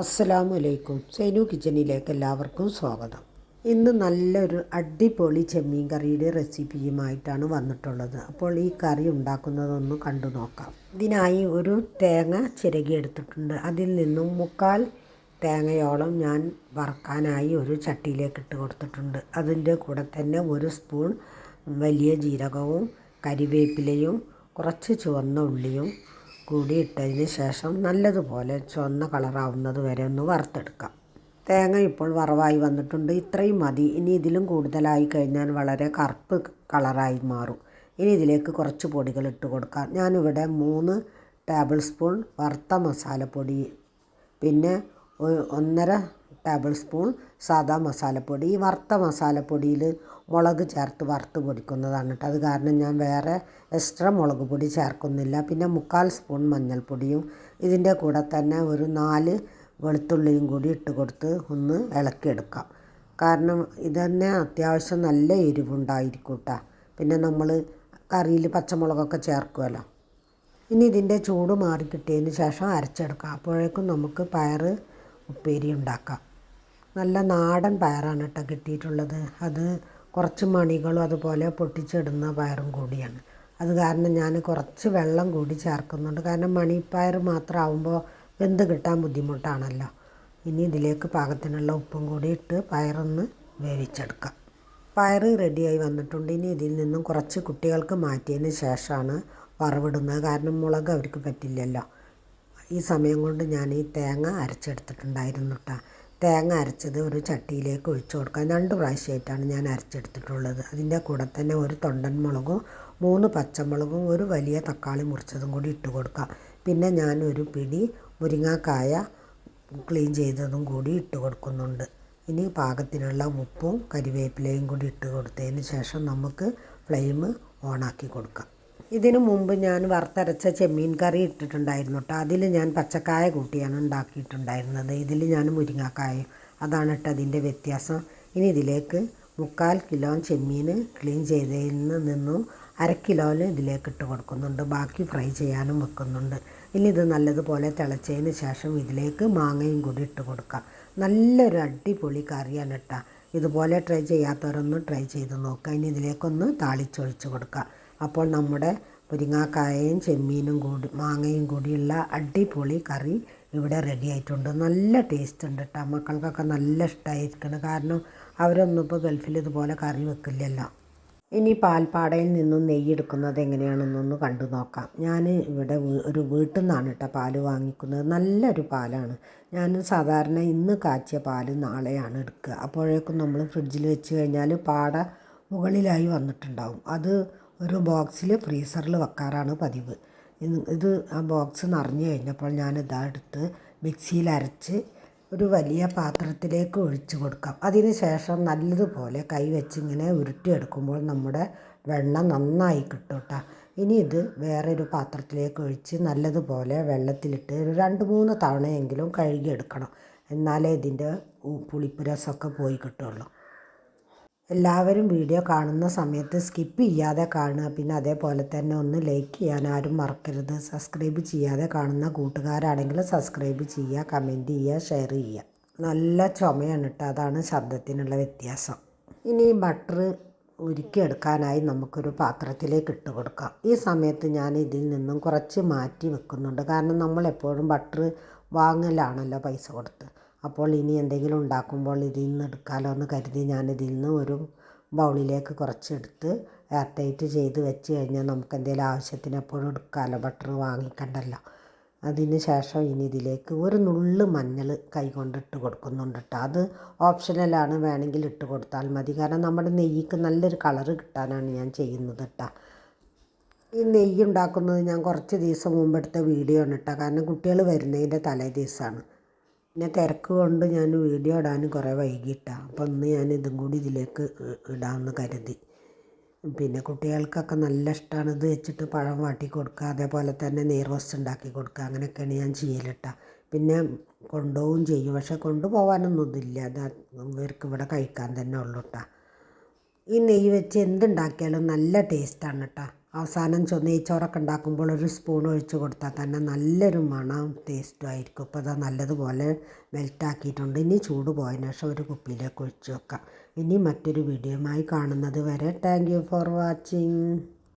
അസ്സലാമു അലൈക്കും സൈനു കിച്ചണിലേക്ക് എല്ലാവർക്കും സ്വാഗതം. ഇന്ന് നല്ലൊരു അടിപൊളി ചെമ്മീൻ കറിയുടെ റെസിപ്പിയുമായിട്ടാണ് വന്നിട്ടുള്ളത്. അപ്പോൾ ഈ കറി ഉണ്ടാക്കുന്നതൊന്ന് കണ്ടു നോക്കാം. ഇതിനായി ഒരു തേങ്ങ ചിരകി എടുത്തിട്ടുണ്ട്. അതിൽ നിന്നും മുക്കാൽ തേങ്ങയോളം ഞാൻ വറക്കാനായി ഒരു ചട്ടിയിലേക്ക് ഇട്ട് കൊടുത്തിട്ടുണ്ട്. അതിന്റെ കൂടെ തന്നെ ഒരു സ്പൂൺ വലിയ ജീരകവും കരിവേപ്പിലയും കുറച്ച് ചുവന്ന ഉള്ളിയും കൂടി ഇട്ടതിന് ശേഷം നല്ലതുപോലെ ചുവന്ന കളറാവുന്നത് വരെ ഒന്ന് വറുത്തെടുക്കാം. തേങ്ങ ഇപ്പോൾ വറവായി വന്നിട്ടുണ്ട്. ഇത്രയും മതി. ഇനി ഇതിലും കൂടുതലായി കഴിഞ്ഞാൽ വളരെ കറുപ്പ് കളറായി മാറും. ഇനി ഇതിലേക്ക് കുറച്ച് പൊടികൾ ഇട്ട് കൊടുക്കാം. ഞാനിവിടെ മൂന്ന് ടേബിൾ സ്പൂൺ വറുത്ത മസാലപ്പൊടി പിന്നെ ഒന്നര ടേബിൾ സ്പൂൺ സാദാ മസാലപ്പൊടി ഈ വറുത്ത മസാലപ്പൊടിയിൽ മുളക് ചേർത്ത് വറുത്ത് പൊടിക്കുന്നതാണ് കേട്ടോ അത് കാരണം ഞാൻ വേറെ എക്സ്ട്രാ മുളക് പൊടി ചേർക്കുന്നില്ല. പിന്നെ മുക്കാൽ സ്പൂൺ മഞ്ഞൾപ്പൊടിയും ഇതിന്റെ കൂടെ തന്നെ ഒരു നാല് വെളുത്തുള്ളിയും കൂടി ഇട്ട് കൊടുത്ത് ഒന്ന് ഇളക്കിയെടുക്കാം. കാരണം ഇതന്നെ അത്യാവശ്യം നല്ല എരിവുണ്ടായിരിക്കും കേട്ടോ പിന്നെ നമ്മൾ കറിയിൽ പച്ചമുളകൊക്കെ ചേർക്കുമല്ലോ ഇനി ഇതിന്റെ ചൂട് മാറി കിട്ടിയതിന് ശേഷം അരച്ചെടുക്കാം. അപ്പോഴേക്കും നമുക്ക് പയർ ഉപ്പേരി ഉണ്ടാക്കാം. നല്ല നാടൻ പയറാണ് കേട്ടോ കിട്ടിയിട്ടുള്ളത്. അത് കുറച്ച് മണികളും അതുപോലെ പൊട്ടിച്ചിടുന്ന പയറും കൂടിയാണ്. അത് കാരണം ഞാൻ കുറച്ച് വെള്ളം കൂടി ചേർക്കുന്നുണ്ട്. കാരണം മണിപ്പയർ മാത്രമാവുമ്പോൾ വെന്ത് കിട്ടാൻ ബുദ്ധിമുട്ടാണല്ലോ. ഇനി ഇതിലേക്ക് പാകത്തിനുള്ള ഉപ്പും കൂടി ഇട്ട് പയറൊന്ന് വേവിച്ചെടുക്കാം. പയർ റെഡിയായി വന്നിട്ടുണ്ട്. ഇനി ഇതിൽ നിന്നും കുറച്ച് കുട്ടികൾക്ക് മാറ്റിയതിന് ശേഷമാണ് വറവിടുന്നത്. കാരണം മുളക് അവർക്ക് പറ്റില്ലല്ലോ. ഈ സമയം കൊണ്ട് ഞാൻ ഈ തേങ്ങ അരച്ചെടുത്തിട്ടുണ്ടായിരുന്നു കേട്ടോ. തേങ്ങ അരച്ചത് ഒരു ചട്ടിയിലേക്ക് ഒഴിച്ചു കൊടുക്കാം രണ്ട് പ്രാവശ്യമായിട്ടാണ് ഞാൻ അരച്ചെടുത്തിട്ടുള്ളത്. അതിന്റെ കൂടെ തന്നെ ഒരു തൊണ്ടൻ മുളകും മൂന്ന് പച്ചമുളകും ഒരു വലിയ തക്കാളി മുറിച്ചതും കൂടി ഇട്ട് കൊടുക്കാം പിന്നെ ഞാൻ ഒരു പിടി മുരിങ്ങാക്കായ ക്ലീൻ ചെയ്തതും കൂടി ഇട്ട് കൊടുക്കുന്നുണ്ട്. ഇനി പാകത്തിനുള്ള ഉപ്പും കരിവേപ്പിലയും കൂടി ഇട്ട് കൊടുത്തതിന് ശേഷം നമുക്ക് ഫ്ലെയിം ഓണാക്കി കൊടുക്കാം. ഇതിനു മുമ്പ് ഞാൻ വറുത്തരച്ച ചെമ്മീൻ കറി ഇട്ടിട്ടുണ്ടായിരുന്നു കേട്ടോ. അതിൽ ഞാൻ പച്ചക്കായ കൂട്ടിയാണ് ഉണ്ടാക്കിയിട്ടുണ്ടായിരുന്നത്. ഇതിൽ ഞാൻ മുരിങ്ങാക്കായും. അതാണ് കേട്ടോ അതിന്റെ വ്യത്യാസം. ഇനി ഇതിലേക്ക് മുക്കാൽ കിലോ ചെമ്മീൻ ക്ലീൻ ചെയ്തതിൽ നിന്നും അര കിലോയിൽ ഇതിലേക്ക് ഇട്ട് കൊടുക്കുന്നുണ്ട്. ബാക്കി ഫ്രൈ ചെയ്യാനും വെക്കുന്നുണ്ട്. ഇനി ഇത് നല്ലതുപോലെ തിളച്ചതിന് ശേഷം ഇതിലേക്ക് മാങ്ങയും കൂടി ഇട്ട് കൊടുക്കാം. നല്ലൊരു അടിപൊളി കറിയാണ് കേട്ടോ. ഇതുപോലെ ട്രൈ ചെയ്യാത്തവരൊന്ന് ട്രൈ ചെയ്ത് നോക്കുക. ഇനി ഇതിലേക്കൊന്ന് താളിച്ചൊഴിച്ച് കൊടുക്കുക അപ്പോൾ നമ്മുടെ മുരിങ്ങാക്കായയും ചെമ്മീനും കൂടി മാങ്ങയും കൂടിയുള്ള അടിപൊളി കറി ഇവിടെ റെഡി ആയിട്ടുണ്ട്. നല്ല ടേസ്റ്റ് ഉണ്ട് കേട്ടോ മക്കൾക്കൊക്കെ നല്ല ഇഷ്ടമായിരിക്കണം കാരണം അവരൊന്നും ഇപ്പോൾ ഗൾഫിൽ ഇതുപോലെ കറി വെക്കില്ലല്ലോ. ഇനി പാൽപ്പാടയിൽ നിന്നും നെയ്യ് എടുക്കുന്നത് എങ്ങനെയാണെന്നൊന്ന് കണ്ടു നോക്കാം. ഞാൻ ഇവിടെ ഒരു വീട്ടിൽ നിന്നാണ് കേട്ടോ പാൽ വാങ്ങിക്കുന്നത്. നല്ലൊരു പാലാണ്. ഞാൻ സാധാരണ ഇന്ന് കാച്ചിയ പാൽ നാളെയാണ് എടുക്കുക. അപ്പോഴേക്കും നമ്മൾ ഫ്രിഡ്ജിൽ വെച്ച് കഴിഞ്ഞാൽ പാട മുകളിലായി വന്നിട്ടുണ്ടാവും. അത് ഒരു ബോക്സിൽ ഫ്രീസറിൽ വെക്കാറാണ് പതിവ്. ഇത് ആ ബോക്സ് നിറഞ്ഞു കഴിഞ്ഞപ്പോൾ ഞാൻ ഇതാ എടുത്ത് മിക്സിയിൽ അരച്ച് ഒരു വലിയ പാത്രത്തിലേക്ക് ഒഴിച്ചു കൊടുക്കാം. അതിന് ശേഷം നല്ലതുപോലെ കൈ വെച്ച് ഇങ്ങനെ ഉരുട്ടിയെടുക്കുമ്പോൾ നമ്മുടെ വെള്ളം നന്നായി കിട്ടും കേട്ടോ ഇനി ഇത് വേറൊരു പാത്രത്തിലേക്ക് ഒഴിച്ച് നല്ലതുപോലെ വെള്ളത്തിലിട്ട് ഒരു രണ്ട് മൂന്ന് തവണയെങ്കിലും കഴുകിയെടുക്കണം. എന്നാലേ ഇതിന്റെ പുളിപ്പ് രസമൊക്കെ പോയി കിട്ടുള്ളൂ എല്ലാവരും വീഡിയോ കാണുന്ന സമയത്ത് സ്കിപ്പ് ചെയ്യാതെ കാണുക. പിന്നെ അതേപോലെ തന്നെ ഒന്ന് ലൈക്ക് ചെയ്യാൻ ആരും മറക്കരുത്. സബ്സ്ക്രൈബ് ചെയ്യാതെ കാണുന്ന കൂട്ടുകാരാണെങ്കിൽ സബ്സ്ക്രൈബ് ചെയ്യുക കമന്റ് ചെയ്യുക ഷെയർ ചെയ്യുക. നല്ല ചുമയാണ് കേട്ടോ അതാണ് ശബ്ദത്തിനുള്ള വ്യത്യാസം. ഇനി ബട്ടർ ഉരുക്കിയെടുക്കാനായി നമുക്കൊരു പാത്രത്തിലേക്ക് ഇട്ട് കൊടുക്കാം. ഈ സമയത്ത് ഞാൻ ഇതിൽ നിന്നും കുറച്ച് മാറ്റി വെക്കുന്നുണ്ട്. കാരണം നമ്മളെപ്പോഴും ബട്ടർ വാങ്ങലാണല്ലോ പൈസ കൊടുത്ത്. അപ്പോൾ ഇനി എന്തെങ്കിലും ഉണ്ടാക്കുമ്പോൾ ഇതിൽ നിന്ന് എടുക്കാമല്ലോ എന്ന് കരുതി ഞാൻ നിന്ന് ഒരു ബൗളിലേക്ക് കുറച്ചെടുത്ത് എയർ ടൈറ്റ് ചെയ്ത് വെച്ച് കഴിഞ്ഞാൽ നമുക്ക് എന്തെങ്കിലും ആവശ്യത്തിന് എപ്പോഴും എടുക്കാമല്ലോ ബട്ടർ വാങ്ങിക്കണ്ടല്ലോ. അതിന് ശേഷം ഇനി ഇതിലേക്ക് ഒരു നുള്ള് മഞ്ഞൾ കൈകൊണ്ട് ഇട്ട് കൊടുക്കുന്നുണ്ട് കേട്ടോ. അത് ഓപ്ഷനലാണ് വേണമെങ്കിൽ ഇട്ട് കൊടുത്താൽ മതി. കാരണം നമ്മുടെ നെയ്യ്ക്ക് നല്ലൊരു കളറ് കിട്ടാനാണ് ഞാൻ ചെയ്യുന്നത് കേട്ടോ. ഈ നെയ്യ് ഉണ്ടാക്കുന്നത് ഞാൻ കുറച്ച് ദിവസം മുമ്പെടുത്ത വീഡിയോ ആണ് കേട്ടോ. കാരണം കുട്ടികൾ വരുന്നതിന്റെ തലേ ദിവസമാണ്. പിന്നെ തിരക്ക് കൊണ്ട് ഞാൻ വീഡിയോ ഇടാൻ കുറേ വൈകിട്ടാണ് അപ്പോൾ ഇന്ന് ഞാൻ ഇതും കൂടി ഇതിലേക്ക് ഇടാമെന്ന് കരുതി. പിന്നെ കുട്ടികൾക്കൊക്കെ നല്ല ഇഷ്ടമാണ് ഇത് വെച്ചിട്ട് പഴം വാട്ടി കൊടുക്കുക അതേപോലെ തന്നെ നെയ് റോസ്റ്റ് ഉണ്ടാക്കി കൊടുക്കുക അങ്ങനെയൊക്കെയാണ് ഞാൻ ചെയ്യലിട്ട. പിന്നെ കൊണ്ടുപോവുകയും ചെയ്യും പക്ഷെ കൊണ്ടുപോകാനൊന്നും ഇതില്ല. അത് ഇവർക്ക് ഇവിടെ കഴിക്കാൻ തന്നെ ഉള്ളൂ കേട്ടോ ഈ നെയ്യ് വെച്ച് എന്തുണ്ടാക്കിയാലും നല്ല ടേസ്റ്റാണ് കേട്ടോ അവസാനം നെയ്ച്ചോറൊക്കെ ഉണ്ടാക്കുമ്പോൾ ഒരു സ്പൂൺ ഒഴിച്ച് കൊടുത്താൽ തന്നെ നല്ലൊരു മണം ടേസ്റ്റും ആയിരിക്കും. ഇപ്പോൾ അത് നല്ലതുപോലെ മെൽറ്റാക്കിയിട്ടുണ്ട് ഇനി ചൂട് പോയതിന് ശേഷം ഒരു കുപ്പിയിലേക്ക് ഒഴിച്ച് വെക്കാം. ഇനി മറ്റൊരു വീഡിയോയുമായി കാണുന്നത് വരെ താങ്ക് യു ഫോർ വാച്ചിങ്